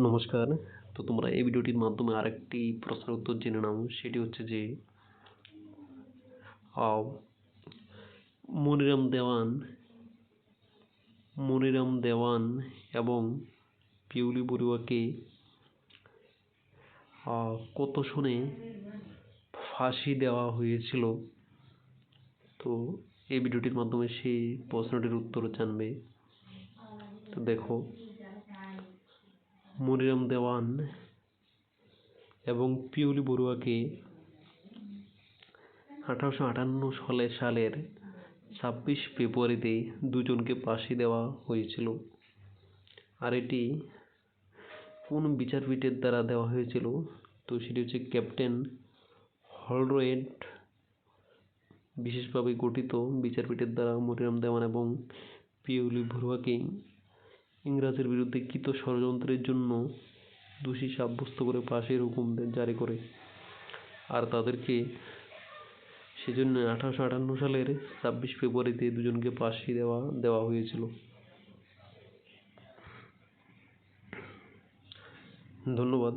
নমস্কার। তো তোমরা এই ভিডিওটির মাধ্যমে আরেকটি প্রশ্নের উত্তর জেনে নাও, সেটি হচ্ছে যে মনিরাম দেওয়ান মনিরাম দেওয়ান এবং পিউলি বড়ুয়াকে কত সনে ফাঁসি দেওয়া হয়েছিল? তো এই ভিডিওটির মাধ্যমে সেই প্রশ্নটির উত্তর জানবে। তো দেখো মনিরাম দেওয়ান এবং পিউলি বড়ুয়াকে আঠারোশো আটান্ন সালে সালের ছাব্বিশ ফেব্রুয়ারিতে দুজনকে ফাঁসি দেওয়া হয়েছিল। আর এটি কোন বিচারপীঠের দ্বারা দেওয়া হয়েছিল? তো সেটি হচ্ছে ক্যাপ্টেন হলরয়েড, বিশেষভাবে গঠিত বিচারপীঠের দ্বারা মনিরাম দেওয়ান এবং পিউলি বড়ুয়াকে ইংরাজের বিরুদ্ধে কৃত ষড়যন্ত্রের জন্য দোষী সাব্যস্ত করে ফাঁসির হুকুম জারি করে। আর তাদেরকে সেজন্য আঠারোশো আটান্ন সালের ছাব্বিশ ফেব্রুয়ারিতে দুজনকে ফাঁসি দেওয়া দেওয়া হয়েছিল। ধন্যবাদ।